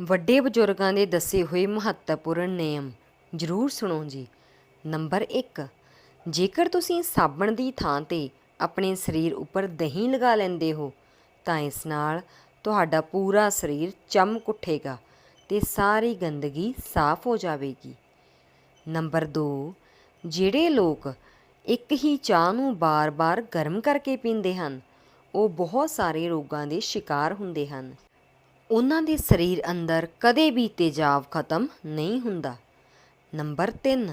ਵੱਡੇ ਬਜ਼ੁਰਗਾਂ ਦੇ ਦੱਸੇ ਹੋਏ ਮਹੱਤਵਪੂਰਨ ਨਿਯਮ। ਜ਼ਰੂਰ ਸੁਣੋ ਜੀ। ਨੰਬਰ 1 ਜੇਕਰ ਤੁਸੀਂ ਸਾਬਣ ਦੀ ਥਾਂ ਤੇ ਆਪਣੇ ਸਰੀਰ ਉੱਪਰ ਦਹੀਂ ਲਗਾ ਲੈਂਦੇ ਹੋ, ਤਾਂ ਇਸ ਨਾਲ ਤੁਹਾਡਾ ਪੂਰਾ ਸਰੀਰ ਚਮਕ ਉੱਠੇਗਾ ਤੇ ਸਾਰੀ ਗੰਦਗੀ ਸਾਫ਼ ਹੋ ਜਾਵੇਗੀ। ਨੰਬਰ 2 ਜਿਹੜੇ ਲੋਕ ਇੱਕ ਹੀ ਚਾਹ ਨੂੰ ਬਾਰ-ਬਾਰ ਗਰਮ ਕਰਕੇ ਪੀਂਦੇ ਹਨ, ਉਹ ਬਹੁਤ ਸਾਰੇ ਰੋਗਾਂ ਦੇ ਸ਼ਿਕਾਰ ਹੁੰਦੇ ਹਨ। ਉਹਨਾਂ ਦੇ ਸਰੀਰ ਅੰਦਰ ਕਦੇ ਵੀ ਤੇਜ਼ਾਬ ਖਤਮ ਨਹੀਂ ਹੁੰਦਾ। ਨੰਬਰ 3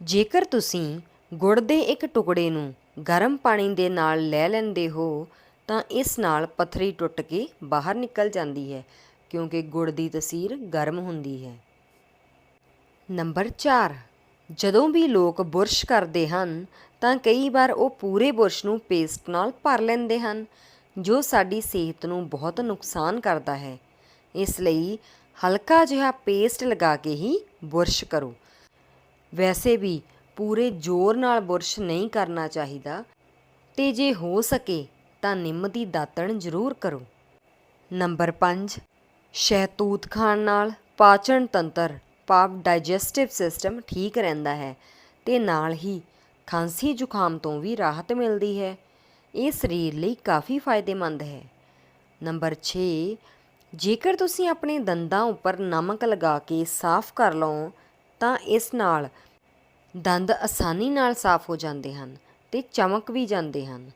ਜੇਕਰ ਤੁਸੀਂ ਗੁੜ ਦੇ ਇੱਕ ਟੁਕੜੇ ਨੂੰ ਗਰਮ ਪਾਣੀ ਦੇ ਨਾਲ ਲੈ ਲੈਂਦੇ ਹੋ, ਤਾਂ ਇਸ ਨਾਲ ਪਥਰੀ ਟੁੱਟ ਕੇ ਬਾਹਰ ਨਿਕਲ ਜਾਂਦੀ ਹੈ, ਕਿਉਂਕਿ ਗੁੜ ਦੀ ਤਸੀਰ ਗਰਮ ਹੁੰਦੀ ਹੈ। ਨੰਬਰ 4 ਜਦੋਂ ਵੀ ਲੋਕ ਬੁਰਸ਼ ਕਰਦੇ ਹਨ, ਤਾਂ ਕਈ ਵਾਰ ਉਹ ਪੂਰੇ ਬੁਰਸ਼ ਨੂੰ ਪੇਸਟ ਨਾਲ ਭਰ ਲੈਂਦੇ ਹਨ। ਜੋ ਸਾਡੀ ਸਿਹਤ ਨੂੰ ਬਹੁਤ ਨੁਕਸਾਨ ਕਰਦਾ ਹੈ। ਇਸ ਲਈ ਹਲਕਾ ਜਿਹਾ ਪੇਸਟ ਲਗਾ ਕੇ ਹੀ ਬੁਰਸ਼ ਕਰੋ। ਵੈਸੇ ਵੀ ਪੂਰੇ ਜ਼ੋਰ ਨਾਲ ਬੁਰਸ਼ ਨਹੀਂ ਕਰਨਾ ਚਾਹੀਦਾ ਤੇ ਜੇ ਹੋ ਸਕੇ ਤਾਂ ਨਿੰਮ ਦੀ ਦਾਤਣ ਜ਼ਰੂਰ ਕਰੋ। ਨੰਬਰ 5 ਸ਼ਹਿਤੂਤ ਖਾਣ ਨਾਲ ਪਾਚਨ ਤੰਤਰ, ਭਾਵ ਡਾਈਜੈਸਟਿਵ ਸਿਸਟਮ ਠੀਕ ਰਹਿੰਦਾ ਹੈ ਤੇ ਨਾਲ ਹੀ ਖਾਂਸੀ ਜ਼ੁਕਾਮ ਤੋਂ ਵੀ ਰਾਹਤ ਮਿਲਦੀ ਹੈ। ਇਹ ਸਰੀਰ ਲਈ ਕਾਫੀ ਫਾਇਦੇਮੰਦ ਹੈ। ਨੰਬਰ 6 ਜੇਕਰ ਤੁਸੀਂ ਆਪਣੇ ਦੰਦਾਂ ਉੱਪਰ ਨਮਕ ਲਗਾ ਕੇ ਸਾਫ਼ ਕਰ ਲਓ, ਤਾਂ ਇਸ ਨਾਲ ਦੰਦ ਆਸਾਨੀ ਨਾਲ ਸਾਫ਼ ਹੋ ਜਾਂਦੇ ਹਨ ਤੇ ਚਮਕ ਵੀ ਜਾਂਦੇ ਹਨ।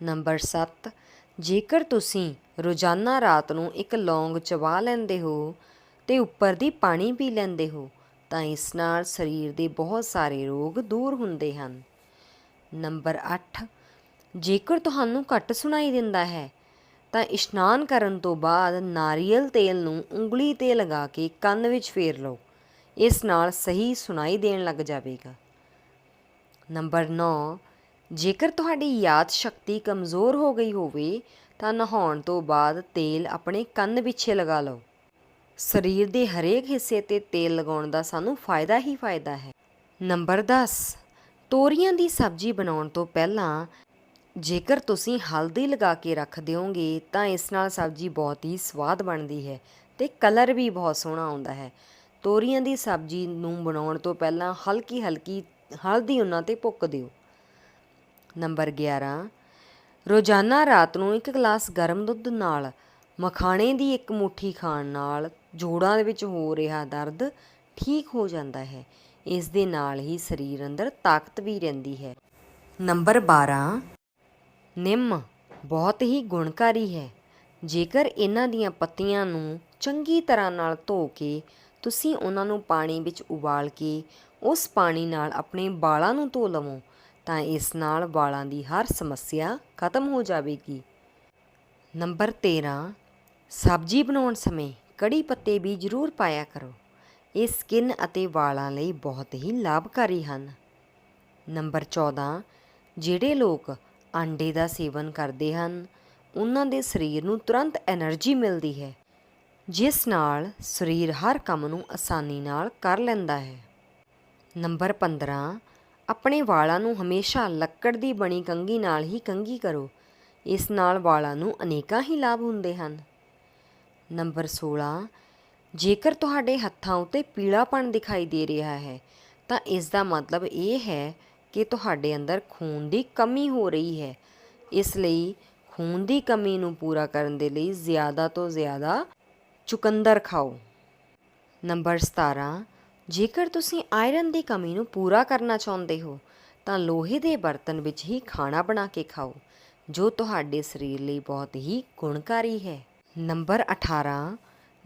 ਨੰਬਰ 7 ਜੇਕਰ ਤੁਸੀਂ ਰੋਜ਼ਾਨਾ ਰਾਤ ਨੂੰ ਇੱਕ ਲੌਂਗ ਚਬਾ ਲੈਂਦੇ ਹੋ ਤੇ ਉੱਪਰ ਦੀ ਪਾਣੀ ਪੀ ਲੈਂਦੇ ਹੋ, ਤਾਂ ਇਸ ਨਾਲ ਸਰੀਰ ਦੇ ਬਹੁਤ ਸਾਰੇ ਰੋਗ ਦੂਰ ਹੁੰਦੇ ਹਨ। ਨੰਬਰ 8 ਜੇਕਰ ਤੁਹਾਨੂੰ ਘੱਟ ਸੁਣਾਈ ਦਿੰਦਾ ਹੈ, ਤਾਂ ਇਸ਼ਨਾਨ ਕਰਨ ਤੋਂ ਬਾਅਦ ਨਾਰੀਅਲ ਤੇਲ ਨੂੰ ਉਂਗਲੀ ਤੇ ਲਗਾ ਕੇ ਕੰਨ ਵਿੱਚ ਫੇਰ ਲਓ। ਇਸ ਨਾਲ ਸਹੀ ਸੁਣਾਈ ਦੇਣ ਲੱਗ ਜਾਵੇਗਾ। ਨੰਬਰ 9 ਜੇਕਰ ਤੁਹਾਡੀ ਯਾਦ ਸ਼ਕਤੀ ਕਮਜ਼ੋਰ ਹੋ ਗਈ ਹੋਵੇ, ਤਾਂ ਨਹਾਉਣ ਤੋਂ ਬਾਅਦ ਤੇਲ ਆਪਣੇ ਕੰਨ ਪਿੱਛੇ ਲਗਾ ਲਓ। ਸਰੀਰ ਦੇ ਹਰੇਕ ਹਿੱਸੇ ਤੇ ਤੇਲ ਲਗਾਉਣ ਦਾ ਸਾਨੂੰ ਫਾਇਦਾ ਹੀ ਫਾਇਦਾ ਹੈ। ਨੰਬਰ 10 ਤੋਰੀਆਂ ਦੀ ਸਬਜ਼ੀ ਬਣਾਉਣ ਤੋਂ ਪਹਿਲਾਂ ਜੇਕਰ ਤੁਸੀਂ ਹਲਦੀ ਲਗਾ ਕੇ ਰੱਖ ਦਿਓਗੇ ਤਾਂ ਇਸ ਨਾਲ ਸਬਜ਼ੀ ਬਹੁਤ ਹੀ ਸਵਾਦ ਬਣਦੀ ਹੈ ਤੇ ਕਲਰ ਵੀ ਬਹੁਤ ਸੋਹਣਾ ਆਉਂਦਾ ਹੈ। ਤੋਰੀਆਂ ਦੀ ਸਬਜ਼ੀ ਨੂੰ ਬਣਾਉਣ ਤੋਂ ਪਹਿਲਾਂ ਹਲਕੀ ਹਲਕੀ ਹਲਦੀ ਉਹਨਾਂ ਤੇ ਭੁੱਕ ਦਿਓ। ਨੰਬਰ 11 ਰੋਜ਼ਾਨਾ ਰਾਤ ਨੂੰ ਇੱਕ ਗਲਾਸ ਗਰਮ ਦੁੱਧ ਨਾਲ, ਮਖਾਣੇ ਦੀ ਇੱਕ ਮੁਠੀ ਖਾਣ ਨਾਲ ਜੋੜਾਂ ਦੇ ਵਿੱਚ ਹੋ ਰਿਹਾ ਦਰਦ ਠੀਕ ਹੋ ਜਾਂਦਾ ਹੈ। ਇਸ ਦੇ ਨਾਲ ਹੀ ਸਰੀਰ ਅੰਦਰ ਤਾਕਤ ਵੀ ਰਹਿੰਦੀ ਹੈ। ਨੰਬਰ 12 ਨਿੰਮ ਬਹੁਤ ਹੀ ਗੁਣਕਾਰੀ ਹੈ। ਜੇਕਰ ਇਹਨਾਂ ਦੀਆਂ ਪੱਤੀਆਂ ਨੂੰ ਚੰਗੀ ਤਰ੍ਹਾਂ ਨਾਲ ਧੋ ਕੇ ਤੁਸੀਂ ਉਹਨਾਂ ਨੂੰ ਪਾਣੀ ਵਿੱਚ ਉਬਾਲ ਕੇ ਉਸ ਪਾਣੀ ਨਾਲ ਆਪਣੇ ਵਾਲਾਂ ਨੂੰ ਧੋ ਲਵੋ, ਤਾਂ ਇਸ ਨਾਲ ਵਾਲਾਂ ਦੀ ਹਰ ਸਮੱਸਿਆ ਖਤਮ ਹੋ ਜਾਵੇਗੀ। ਨੰਬਰ 13 ਸਬਜ਼ੀ ਬਣਾਉਣ ਸਮੇਂ ਕੜੀ ਪੱਤੇ ਵੀ ਜ਼ਰੂਰ ਪਾਇਆ ਕਰੋ। ਇਹ ਸਕਿਨ ਅਤੇ ਵਾਲਾਂ ਲਈ ਬਹੁਤ ਹੀ ਲਾਭਕਾਰੀ ਹਨ। ਨੰਬਰ 14 ਜਿਹੜੇ ਲੋਕ ਆਂਡੇ ਦਾ ਸੇਵਨ ਕਰਦੇ ਹਨ। ਉਹਨਾਂ ਦੇ ਸਰੀਰ ਨੂੰ ਤੁਰੰਤ એનર્ਜੀ ਮਿਲਦੀ ਹੈ, ਜਿਸ ਨਾਲ ਸਰੀਰ ਹਰ ਕੰਮ ਨੂੰ ਆਸਾਨੀ ਨਾਲ ਕਰ ਲੈਂਦਾ ਹੈ। ਨੰਬਰ 15 ਆਪਣੇ ਵਾਲਾਂ ਨੂੰ ਹਮੇਸ਼ਾ ਲੱਕੜ ਦੀ ਬਣੀ ਕੰਗੀ ਨਾਲ ਹੀ ਕੰਗੀ ਕਰੋ। ਇਸ ਨਾਲ ਵਾਲਾਂ ਨੂੰ ਅਨੇਕਾਂ ਹੀ ਲਾਭ ਹੁੰਦੇ ਹਨ। ਨੰਬਰ 16 ਜੇਕਰ ਤੁਹਾਡੇ ਹੱਥਾਂ ਉਤੇ ਪੀਲਾਪਣ ਦਿਖਾਈ ਦੇ ਰਿਹਾ ਹੈ, ਤਾਂ ਇਸ ਦਾ ਮਤਲਬ ਇਹ ਹੈ ਕਿ ਤੁਹਾਡੇ ਅੰਦਰ ਖੂਨ ਦੀ ਕਮੀ ਹੋ ਰਹੀ ਹੈ। ਇਸ ਲਈ ਖੂਨ ਦੀ ਕਮੀ ਨੂੰ ਪੂਰਾ ਕਰਨ ਦੇ ਲਈ ਜ਼ਿਆਦਾ ਤੋਂ ਜ਼ਿਆਦਾ ਚੁਕੰਦਰ ਖਾਓ। ਨੰਬਰ 17 ਜੇਕਰ ਤੁਸੀਂ ਆਇਰਨ ਦੀ ਕਮੀ ਨੂੰ ਪੂਰਾ ਕਰਨਾ ਚਾਹੁੰਦੇ ਹੋ, ਤਾਂ ਲੋਹੇ ਦੇ ਬਰਤਨ ਵਿੱਚ ਹੀ ਖਾਣਾ ਬਣਾ ਕੇ ਖਾਓ, ਜੋ ਤੁਹਾਡੇ ਸਰੀਰ ਲਈ ਬਹੁਤ ਹੀ ਗੁਣਕਾਰੀ ਹੈ। ਨੰਬਰ 18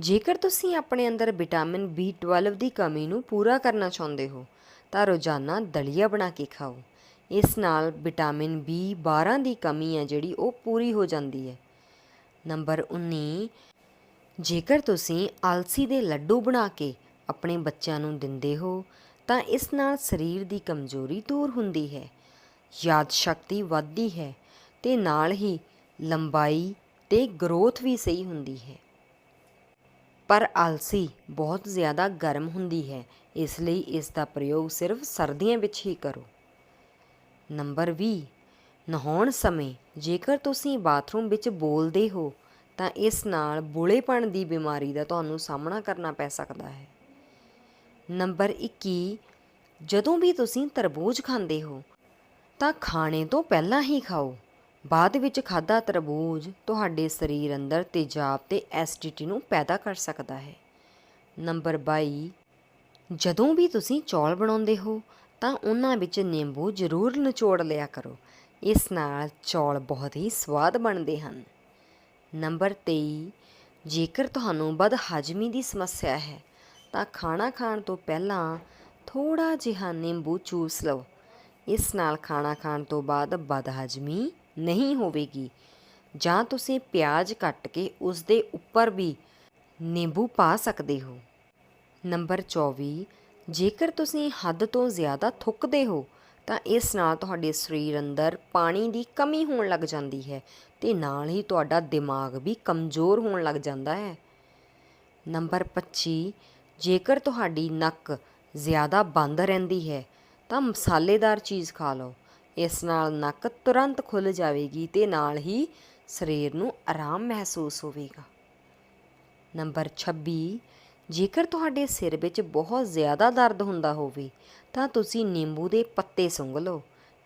ਜੇਕਰ ਤੁਸੀਂ ਆਪਣੇ ਅੰਦਰ ਵਿਟਾਮਿਨ B12 ਦੀ ਕਮੀ ਨੂੰ ਪੂਰਾ ਕਰਨਾ ਚਾਹੁੰਦੇ ਹੋ ਤਾਂ ਰੋਜ਼ਾਨਾ ਦਲੀਆ ਬਣਾ ਕੇ ਖਾਓ। ਇਸ ਨਾਲ ਵਿਟਾਮਿਨ B12 ਦੀ ਕਮੀ ਹੈ, ਜਿਹੜੀ ਉਹ ਪੂਰੀ ਹੋ ਜਾਂਦੀ ਹੈ। ਨੰਬਰ 19 ਜੇਕਰ ਤੁਸੀਂ ਆਲਸੀ ਦੇ ਲੱਡੂ ਬਣਾ ਕੇ ਆਪਣੇ ਬੱਚਿਆਂ ਨੂੰ ਦਿੰਦੇ ਹੋ, ਤਾਂ ਇਸ ਨਾਲ ਸਰੀਰ ਦੀ ਕਮਜ਼ੋਰੀ ਦੂਰ ਹੁੰਦੀ ਹੈ, ਯਾਦ ਸ਼ਕਤੀ ਵੱਧਦੀ ਹੈ ਤੇ ਨਾਲ ਹੀ ਲੰਬਾਈ ਤੇ ਗਰੋਥ ਵੀ ਸਹੀ ਹੁੰਦੀ ਹੈ। ਪਰ ਆਲਸੀ ਬਹੁਤ ਜ਼ਿਆਦਾ ਗਰਮ ਹੁੰਦੀ ਹੈ। ਇਸ ਲਈ ਇਸ ਦਾ ਪ੍ਰਯੋਗ ਸਿਰਫ ਸਰਦੀਆਂ ਵਿੱਚ ਹੀ ਕਰੋ। ਨੰਬਰ 20 ਨਹਾਉਣ ਸਮੇਂ ਜੇਕਰ ਤੁਸੀਂ ਬਾਥਰੂਮ ਵਿੱਚ ਬੋਲਦੇ ਹੋ, ਤਾਂ ਇਸ ਨਾਲ ਬੁਲੇਪਣ ਦੀ ਬਿਮਾਰੀ ਦਾ ਤੁਹਾਨੂੰ ਸਾਹਮਣਾ ਕਰਨਾ ਪੈ ਸਕਦਾ ਹੈ। ਨੰਬਰ 21 ਜਦੋਂ ਵੀ ਤੁਸੀਂ ਤਰਬੂਜ ਖਾਂਦੇ ਹੋ, ਤਾਂ ਖਾਣੇ ਤੋਂ ਪਹਿਲਾਂ ਹੀ ਖਾਓ। ਬਾਅਦ ਵਿੱਚ ਖਾਦਾ ਤਰਬੂਜ ਤੁਹਾਡੇ ਸਰੀਰ ਅੰਦਰ ਤੇਜ਼ਾਬ ਤੇ ਐਸਿਡਿਟੀ ਨੂੰ ਪੈਦਾ ਕਰ ਸਕਦਾ ਹੈ। ਨੰਬਰ 22 ਜਦੋਂ ਵੀ ਤੁਸੀਂ ਚੌਲ ਬਣਾਉਂਦੇ ਹੋ, ਤਾਂ ਉਹਨਾਂ ਵਿੱਚ ਨਿੰਬੂ ਜ਼ਰੂਰ ਨਿਚੋੜ ਲਿਆ ਕਰੋ। ਇਸ ਨਾਲ ਚੌਲ ਬਹੁਤ ਹੀ ਸਵਾਦ ਬਣਦੇ ਹਨ। ਨੰਬਰ 23 ਜੇਕਰ ਤੁਹਾਨੂੰ ਬਦ ਹਾਜ਼ਮੀ ਦੀ ਸਮੱਸਿਆ ਹੈ, ਤਾਂ ਖਾਣਾ ਖਾਣ ਤੋਂ ਪਹਿਲਾਂ ਥੋੜਾ ਜਿਹਾ ਨਿੰਬੂ ਚੂਸ ਲਓ। ਇਸ ਨਾਲ ਖਾਣਾ ਖਾਣ ਤੋਂ ਬਾਅਦ ਬਦ ਹਾਜ਼ਮੀ ਨਹੀਂ ਹੋਵੇਗੀ। ਜਾਂ ਤੁਸੀਂ ਪਿਆਜ਼ ਕੱਟ ਕੇ ਉਸ ਦੇ ਉੱਪਰ ਵੀ ਨਿੰਬੂ ਪਾ ਸਕਦੇ ਹੋ। ਨੰਬਰ 24 ਜੇਕਰ ਤੁਸੀਂ ਹੱਦ ਤੋਂ ਜ਼ਿਆਦਾ ਥੁੱਕਦੇ ਹੋ, ਤਾਂ ਇਸ ਨਾਲ ਤੁਹਾਡੇ ਸਰੀਰ ਅੰਦਰ ਪਾਣੀ ਦੀ ਕਮੀ ਹੋਣ ਲੱਗ ਜਾਂਦੀ ਹੈ ਤੇ ਨਾਲ ਹੀ ਤੁਹਾਡਾ ਦਿਮਾਗ ਵੀ ਕਮਜ਼ੋਰ ਹੋਣ ਲੱਗ ਜਾਂਦਾ ਹੈ। ਨੰਬਰ 25 ਜੇਕਰ ਤੁਹਾਡੀ ਨੱਕ ਜ਼ਿਆਦਾ ਬੰਦ ਰਹਿੰਦੀ ਹੈ, ਤਾਂ ਮਸਾਲੇਦਾਰ ਚੀਜ਼ ਖਾ ਲਓ। ਇਸ ਨਾਲ ਨੱਕ ਤੁਰੰਤ ਖੁੱਲ ਜਾਵੇਗੀ ਤੇ ਨਾਲ ਹੀ ਸਰੀਰ ਨੂੰ ਆਰਾਮ ਮਹਿਸੂਸ ਹੋਵੇਗਾ। ਨੰਬਰ 26 ਜੇਕਰ ਤੁਹਾਡੇ ਸਿਰ ਵਿੱਚ ਬਹੁਤ ਜ਼ਿਆਦਾ ਦਰਦ ਹੁੰਦਾ ਹੋਵੇ, ਤਾਂ ਤੁਸੀਂ ਨਿੰਬੂ ਦੇ ਪੱਤੇ ਸੁੰਘ ਲਓ।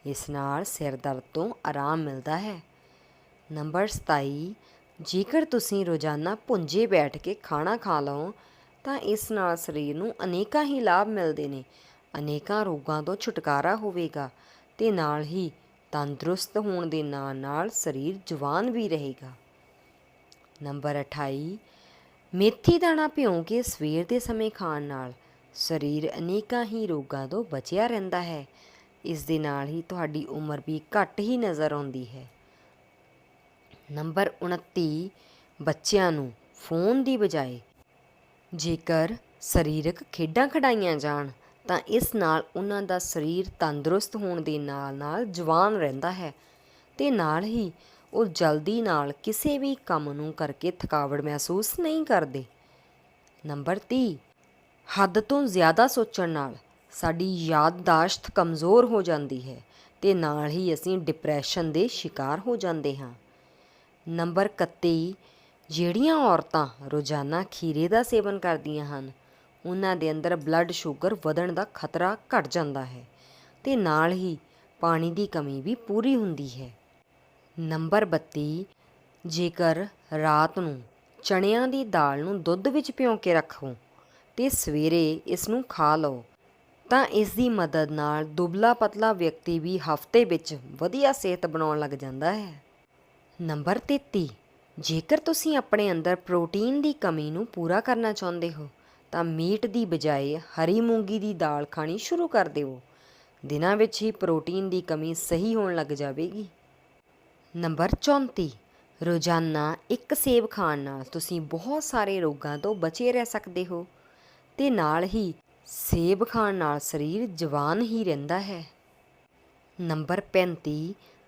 ਇਸ ਨਾਲ ਸਿਰ ਦਰਦ ਤੋਂ ਆਰਾਮ ਮਿਲਦਾ ਹੈ। ਨੰਬਰ 27 ਜੇਕਰ ਤੁਸੀਂ ਰੋਜ਼ਾਨਾ ਭੁੰਜੇ ਬੈਠ ਕੇ ਖਾਣਾ ਖਾ ਲਓ, ਤਾਂ ਇਸ ਨਾਲ ਸਰੀਰ ਨੂੰ ਅਨੇਕਾਂ ਹੀ ਲਾਭ ਮਿਲਦੇ ਨੇ। ਅਨੇਕਾਂ ਰੋਗਾਂ ਤੋਂ ਛੁਟਕਾਰਾ ਹੋਵੇਗਾ। ਤੇ ਨਾਲ ਹੀ ਤੰਦਰੁਸਤ ਹੋਣ ਦੇ ਨਾਲ ਨਾਲ ਸਰੀਰ ਜਵਾਨ ਵੀ ਰਹੇਗਾ। ਨੰਬਰ 28 ਮੇਥੀ ਦਾਣਾ ਭਿਉਂ ਕੇ ਸਵੇਰ ਦੇ ਸਮੇਂ ਖਾਣ ਨਾਲ ਸਰੀਰ ਅਨੇਕਾਂ ਹੀ ਰੋਗਾਂ ਤੋਂ ਬਚਿਆ ਰਹਿੰਦਾ ਹੈ। ਇਸ ਦੇ ਨਾਲ ਹੀ ਤੁਹਾਡੀ ਉਮਰ ਵੀ ਘੱਟ ਹੀ ਨਜ਼ਰ ਆਉਂਦੀ ਹੈ। ਨੰਬਰ 29 ਬੱਚਿਆਂ ਨੂੰ ਫੋਨ ਦੀ ਬਜਾਏ ਜੇਕਰ ਸਰੀਰਕ ਖੇਡਾਂ ਖਿਡਾਈਆਂ ਜਾਣ ਤਾਂ ਇਸ ਨਾਲ ਉਹਨਾਂ ਦਾ ਸਰੀਰ ਤੰਦਰੁਸਤ ਹੋਣ ਦੇ ਨਾਲ-ਨਾਲ ਜਵਾਨ ਰਹਿੰਦਾ ਹੈ ਤੇ ਨਾਲ ਹੀ ਉਹ ਜਲਦੀ ਨਾਲ ਕਿਸੇ ਵੀ ਕੰਮ ਨੂੰ ਕਰਕੇ ਥਕਾਵਟ ਮਹਿਸੂਸ ਨਹੀਂ ਕਰਦੇ। ਨੰਬਰ 30 ਹੱਦ ਤੋਂ ਜ਼ਿਆਦਾ ਸੋਚਣ ਨਾਲ ਸਾਡੀ ਯਾਦਦਾਸ਼ਤ ਕਮਜ਼ੋਰ ਹੋ ਜਾਂਦੀ ਹੈ ਤੇ ਨਾਲ ਹੀ ਅਸੀਂ ਡਿਪਰੈਸ਼ਨ ਦੇ ਸ਼ਿਕਾਰ ਹੋ ਜਾਂਦੇ ਹਾਂ। ਨੰਬਰ 31 ਜਿਹੜੀਆਂ ਔਰਤਾਂ ਰੋਜ਼ਾਨਾ ਖੀਰੇ ਦਾ ਸੇਵਨ ਕਰਦੀਆਂ ਹਨ ਉਹਨਾਂ ਦੇ ਅੰਦਰ ਬਲੱਡ ਸ਼ੂਗਰ ਵਧਣ ਦਾ ਖਤਰਾ ਘਟ ਜਾਂਦਾ ਹੈ ਤੇ ਨਾਲ ਹੀ ਪਾਣੀ ਦੀ ਕਮੀ ਵੀ ਪੂਰੀ ਹੁੰਦੀ ਹੈ। ਨੰਬਰ 32 ਜੇਕਰ ਰਾਤ ਨੂੰ ਚਣਿਆਂ ਦੀ ਦਾਲ ਨੂੰ ਦੁੱਧ ਵਿੱਚ ਭਿਓ ਕੇ ਰੱਖੋ ਤੇ ਸਵੇਰੇ ਇਸ ਨੂੰ ਖਾ ਲਓ, ਤਾਂ ਇਸ ਦੀ ਮਦਦ ਨਾਲ ਦੁਬਲਾ ਪਤਲਾ ਵਿਅਕਤੀ ਵੀ ਹਫ਼ਤੇ ਵਿੱਚ ਵਧੀਆ ਸਿਹਤ ਬਣਾਉਣ ਲੱਗ ਜਾਂਦਾ ਹੈ। ਨੰਬਰ 33 ਜੇਕਰ ਤੁਸੀਂ ਆਪਣੇ ਅੰਦਰ ਪ੍ਰੋਟੀਨ ਦੀ ਕਮੀ ਨੂੰ ਪੂਰਾ ਕਰਨਾ ਚਾਹੁੰਦੇ ਹੋ ਤਾਂ ਮੀਟ ਦੀ ਬਜਾਏ ਹਰੀ ਮੂੰਗੀ ਦੀ ਦਾਲ ਖਾਣੀ ਸ਼ੁਰੂ ਕਰ ਦਿਓ। ਦਿਨਾਂ ਵਿੱਚ ਹੀ ਪ੍ਰੋਟੀਨ ਦੀ ਕਮੀ ਸਹੀ ਹੋਣ ਲੱਗ ਜਾਵੇਗੀ। ਨੰਬਰ 34 ਰੋਜ਼ਾਨਾ ਇੱਕ ਸੇਬ ਖਾਣ ਨਾਲ ਤੁਸੀਂ ਬਹੁਤ ਸਾਰੇ ਰੋਗਾਂ ਤੋਂ ਬਚੇ ਰਹਿ ਸਕਦੇ ਹੋ ਤੇ ਨਾਲ ਹੀ ਸੇਬ ਖਾਣ ਨਾਲ ਸਰੀਰ ਜਵਾਨ ਹੀ ਰਹਿੰਦਾ ਹੈ। ਨੰਬਰ 35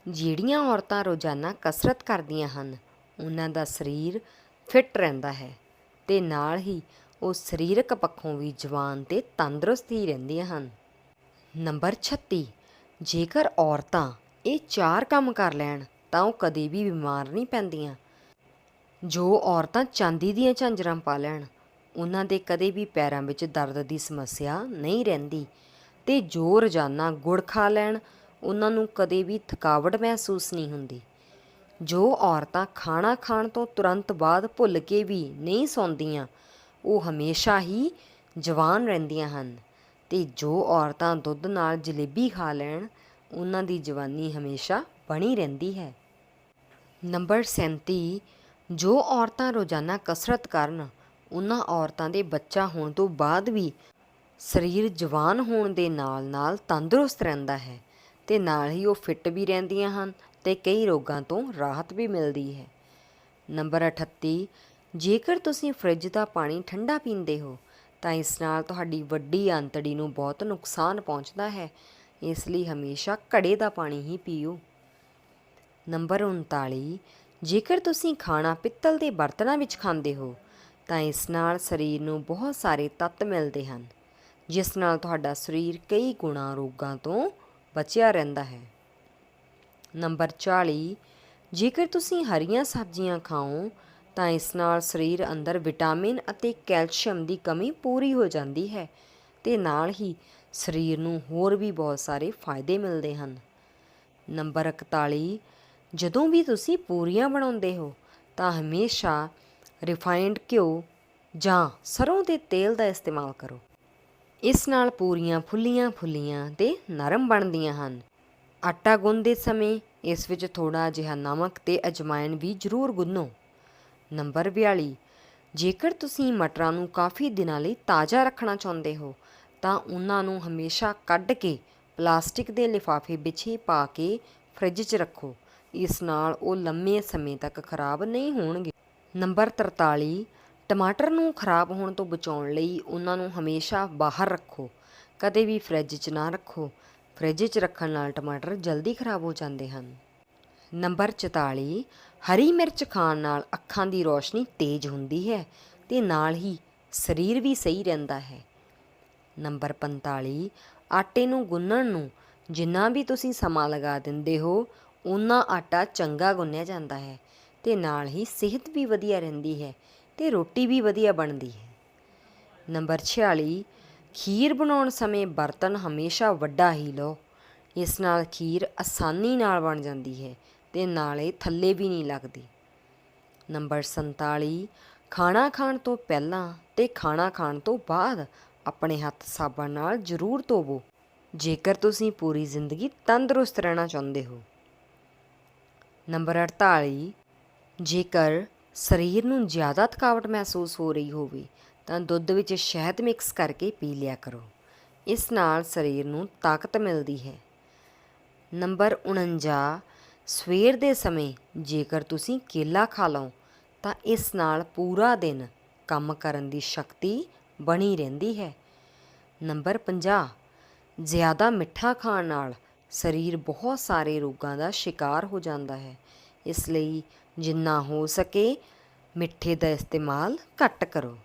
ਜਿਹੜੀਆਂ ਔਰਤਾਂ ਰੋਜ਼ਾਨਾ ਕਸਰਤ ਕਰਦੀਆਂ ਹਨ, ਉਹਨਾਂ ਦਾ ਸਰੀਰ ਫਿੱਟ ਰਹਿੰਦਾ ਹੈ ਤੇ ਨਾਲ ਹੀ ਉਹ ਸਰੀਰਕ ਪੱਖੋਂ ਵੀ ਜਵਾਨ ਤੇ ਤੰਦਰੁਸਤ ਹੀ ਰਹਿੰਦੀਆਂ ਹਨ। ਨੰਬਰ 36 ਜੇਕਰ ਔਰਤਾਂ ਇਹ ਚਾਰ ਕੰਮ ਕਰ ਲੈਣ, ਤਾਂ ਉਹ ਕਦੇ ਵੀ ਬਿਮਾਰ ਨਹੀਂ ਪੈਂਦੀਆਂ। ਜੋ ਔਰਤਾਂ ਚਾਂਦੀ ਦੀਆਂ ਝਾਂਜਰਾਂ ਪਾ ਲੈਣ, ਉਹਨਾਂ ਦੇ ਕਦੇ ਵੀ ਪੈਰਾਂ ਵਿੱਚ ਦਰਦ ਦੀ ਸਮੱਸਿਆ ਨਹੀਂ ਰਹਿੰਦੀ ਤੇ ਜੋ ਰੋਜ਼ਾਨਾ ਗੁੜ ਖਾ ਲੈਣ, ਉਹਨਾਂ ਨੂੰ ਕਦੇ ਵੀ ਥਕਾਵਟ ਮਹਿਸੂਸ ਨਹੀਂ ਹੁੰਦੀ। ਜੋ ਔਰਤਾਂ ਖਾਣਾ ਖਾਣ ਤੋਂ ਤੁਰੰਤ ਬਾਅਦ ਭੁੱਲ ਕੇ ਵੀ ਨਹੀਂ ਸੌਂਦੀਆਂ ਉਹ ਹਮੇਸ਼ਾ ਹੀ ਜਵਾਨ ਰਹਿੰਦੀਆਂ ਹਨ ਤੇ ਜੋ ਔਰਤਾਂ ਦੁੱਧ ਨਾਲ ਜਲੇਬੀ ਖਾ ਲੈਣ, ਉਹਨਾਂ ਦੀ ਜਵਾਨੀ ਹਮੇਸ਼ਾ ਬਣੀ ਰਹਿੰਦੀ ਹੈ। ਨੰਬਰ 37 ਜੋ ਔਰਤਾਂ ਰੋਜ਼ਾਨਾ ਕਸਰਤ ਕਰਨ, ਉਹਨਾਂ ਔਰਤਾਂ ਦੇ ਬੱਚਾ ਹੋਣ ਤੋਂ ਬਾਅਦ ਵੀ ਸਰੀਰ ਜਵਾਨ ਹੋਣ ਦੇ ਨਾਲ-ਨਾਲ ਤੰਦਰੁਸਤ ਰਹਿੰਦਾ ਹੈ ਤੇ ਨਾਲ ਹੀ ਉਹ ਫਿੱਟ ਵੀ ਰਹਿੰਦੀਆਂ ਹਨ ਤੇ ਕਈ ਰੋਗਾਂ ਤੋਂ ਰਾਹਤ ਵੀ ਮਿਲਦੀ ਹੈ। ਨੰਬਰ 38 ਜੇਕਰ ਤੁਸੀਂ ਫ੍ਰਿਜ ਦਾ ਪਾਣੀ ਠੰਡਾ ਪੀਂਦੇ ਹੋ, ਤਾਂ ਇਸ ਨਾਲ ਤੁਹਾਡੀ ਵੱਡੀ ਆਂਤੜੀ ਨੂੰ ਬਹੁਤ ਨੁਕਸਾਨ ਪਹੁੰਚਦਾ ਹੈ। ਇਸ ਲਈ ਹਮੇਸ਼ਾ ਘੜੇ ਦਾ ਪਾਣੀ ਹੀ ਪੀਓ। ਨੰਬਰ 39 ਜੇਕਰ ਤੁਸੀਂ ਖਾਣਾ ਪਿੱਤਲ ਦੇ ਬਰਤਨਾਂ ਵਿੱਚ ਖਾਂਦੇ ਹੋ, ਤਾਂ ਇਸ ਨਾਲ ਸਰੀਰ ਨੂੰ ਬਹੁਤ ਸਾਰੇ ਤੱਤ ਮਿਲਦੇ ਹਨ, ਜਿਸ ਨਾਲ ਤੁਹਾਡਾ ਸਰੀਰ ਕਈ ਗੁਣਾ ਰੋਗਾਂ ਤੋਂ ਬਚਿਆ ਰਹਿੰਦਾ ਹੈ। ਨੰਬਰ 40 ਜੇਕਰ ਤੁਸੀਂ ਹਰੀਆਂ ਸਬਜ਼ੀਆਂ ਖਾਓ ਤਾਂ ਇਸ ਨਾਲ ਸਰੀਰ ਅੰਦਰ ਵਿਟਾਮਿਨ ਅਤੇ ਕੈਲਸ਼ੀਅਮ ਦੀ ਕਮੀ ਪੂਰੀ ਹੋ ਜਾਂਦੀ ਹੈ ਤੇ ਨਾਲ ਹੀ ਸਰੀਰ ਨੂੰ ਹੋਰ ਵੀ ਬਹੁਤ ਸਾਰੇ ਫਾਇਦੇ ਮਿਲਦੇ ਹਨ। ਨੰਬਰ 41 ਜਦੋਂ ਵੀ ਤੁਸੀਂ ਪੂਰੀਆਂ ਬਣਾਉਂਦੇ ਹੋ, ਤਾਂ ਹਮੇਸ਼ਾ ਰਿਫਾਈਨਡ ਘਿਓ ਜਾਂ ਸਰੋਂ ਦੇ ਤੇਲ ਦਾ ਇਸਤੇਮਾਲ ਕਰੋ। ਇਸ ਨਾਲ ਪੂਰੀਆਂ ਫੁੱਲੀਆਂ ਫੁੱਲੀਆਂ ਤੇ ਨਰਮ ਬਣਦੀਆਂ ਹਨ। ਆਟਾ ਗੁੰਨਦੇ ਸਮੇਂ ਇਸ ਵਿੱਚ ਥੋੜਾ ਜਿਹਾ ਨਮਕ ਤੇ ਅਜਵਾਇਣ ਵੀ ਜ਼ਰੂਰ ਗੁੰਨੋ। ਨੰਬਰ 42 ਜੇਕਰ ਤੁਸੀਂ ਮਟਰਾਂ ਨੂੰ ਕਾਫੀ ਦਿਨਾਂ ਲਈ ਤਾਜ਼ਾ ਰੱਖਣਾ ਚਾਹੁੰਦੇ ਹੋ, ਤਾਂ ਉਹਨਾਂ ਨੂੰ ਹਮੇਸ਼ਾ ਕੱਢ ਕੇ ਪਲਾਸਟਿਕ ਦੇ ਲਿਫਾਫੇ ਵਿੱਚ ਹੀ ਪਾ ਕੇ ਫ੍ਰਿਜ 'ਚ ਰੱਖੋ। ਇਸ ਨਾਲ ਉਹ ਲੰਮੇ ਸਮੇਂ ਤੱਕ ਖਰਾਬ ਨਹੀਂ ਹੋਣਗੇ। ਨੰਬਰ 43 ਟਮਾਟਰ ਨੂੰ ਖਰਾਬ ਹੋਣ ਤੋਂ ਬਚਾਉਣ ਲਈ ਉਹਨਾਂ ਨੂੰ ਹਮੇਸ਼ਾ ਬਾਹਰ ਰੱਖੋ। ਕਦੇ ਵੀ ਫ੍ਰਿਜ 'ਚ ਨਾ ਰੱਖੋ। ਫ੍ਰਿਜ 'ਚ ਰੱਖਣ ਨਾਲ ਟਮਾਟਰ ਜਲਦੀ ਖਰਾਬ ਹੋ ਜਾਂਦੇ ਹਨ। ਨੰਬਰ 44 ਹਰੀ ਮਿਰਚ ਖਾਣ ਨਾਲ ਅੱਖਾਂ ਦੀ ਰੋਸ਼ਨੀ ਤੇਜ਼ ਹੁੰਦੀ ਹੈ ਤੇ ਨਾਲ ਹੀ ਸਰੀਰ ਵੀ ਸਹੀ ਰਹਿੰਦਾ ਹੈ। ਨੰਬਰ 45 ਆਟੇ ਨੂੰ ਗੁੰਨਣ ਨੂੰ ਜਿੰਨਾ ਵੀ ਤੁਸੀਂ ਸਮਾਂ ਲਗਾ ਦਿੰਦੇ ਹੋ ਉਨਾ ਆਟਾ ਚੰਗਾ ਗੁੰਨਿਆ ਜਾਂਦਾ ਹੈ ਤੇ ਨਾਲ ਹੀ ਸਿਹਤ ਵੀ ਵਧੀਆ ਰਹਿੰਦੀ ਹੈ ਤੇ ਰੋਟੀ ਵੀ ਵਧੀਆ ਬਣਦੀ ਹੈ। ਨੰਬਰ 46 ਖੀਰ ਬਣਾਉਣ ਸਮੇਂ ਬਰਤਨ ਹਮੇਸ਼ਾ ਵੱਡਾ ਹੀ ਲਓ। ਇਸ ਨਾਲ ਖੀਰ ਆਸਾਨੀ ਨਾਲ ਬਣ ਜਾਂਦੀ ਹੈ ਤੇ ਨਾਲੇ ਥੱਲੇ ਵੀ ਨਹੀਂ ਲੱਗਦੀ। ਨੰਬਰ 47 ਖਾਣਾ ਖਾਣ ਤੋਂ ਪਹਿਲਾਂ ਤੇ ਖਾਣਾ ਖਾਣ ਤੋਂ ਬਾਅਦ ਆਪਣੇ ਹੱਥ ਸਾਬਣ ਨਾਲ ਜ਼ਰੂਰ ਧੋਵੋ। ਜੇਕਰ ਤੁਸੀਂ ਪੂਰੀ ਜ਼ਿੰਦਗੀ ਤੰਦਰੁਸਤ ਰਹਿਣਾ ਚਾਹੁੰਦੇ ਹੋ। ਨੰਬਰ 48 ਜੇਕਰ ਸਰੀਰ ਨੂੰ ਜ਼ਿਆਦਾ ਥਕਾਵਟ ਮਹਿਸੂਸ ਹੋ ਰਹੀ ਹੋਵੇ, ਤਾਂ ਦੁੱਧ ਵਿੱਚ ਸ਼ਹਿਦ ਮਿਕਸ ਕਰਕੇ ਪੀ ਲਿਆ ਕਰੋ। ਇਸ ਨਾਲ ਸਰੀਰ ਨੂੰ ਤਾਕਤ ਮਿਲਦੀ ਹੈ। ਨੰਬਰ 49 ਸਵੇਰ ਦੇ ਸਮੇਂ ਜੇਕਰ ਤੁਸੀਂ ਕੇਲਾ ਖਾ ਲਓ, ਤਾਂ ਇਸ ਨਾਲ ਪੂਰਾ ਦਿਨ ਕੰਮ ਕਰਨ ਦੀ ਸ਼ਕਤੀ ਬਣੀ ਰਹਿੰਦੀ ਹੈ। ਨੰਬਰ 50 ਜ਼ਿਆਦਾ ਮਿੱਠਾ ਖਾਣ ਨਾਲ ਸਰੀਰ ਬਹੁਤ ਸਾਰੇ ਰੋਗਾਂ ਦਾ ਸ਼ਿਕਾਰ ਹੋ ਜਾਂਦਾ ਹੈ। ਇਸ ਲਈ ਜਿੰਨਾ ਹੋ ਸਕੇ ਮਿੱਠੇ ਦਾ ਇਸਤੇਮਾਲ ਘੱਟ ਕਰੋ।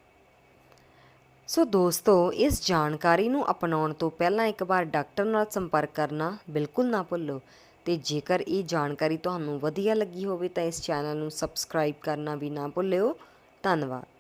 ਸੋ ਦੋਸਤੋ, ਇਸ ਜਾਣਕਾਰੀ ਨੂੰ ਅਪਣਾਉਣ ਤੋਂ ਪਹਿਲਾਂ ਇੱਕ ਵਾਰ ਡਾਕਟਰ ਨਾਲ ਸੰਪਰਕ ਕਰਨਾ ਬਿਲਕੁਲ ਨਾ ਭੁੱਲੋ। ਤੇ ਜੇਕਰ ਇਹ ਜਾਣਕਾਰੀ ਤੁਹਾਨੂੰ ਵਧੀਆ ਲੱਗੀ ਹੋਵੇ ਤਾਂ ਇਸ ਚੈਨਲ ਨੂੰ ਸਬਸਕ੍ਰਾਈਬ ਕਰਨਾ ਵੀ ਨਾ ਭੁੱਲਿਓ। ਧੰਨਵਾਦ।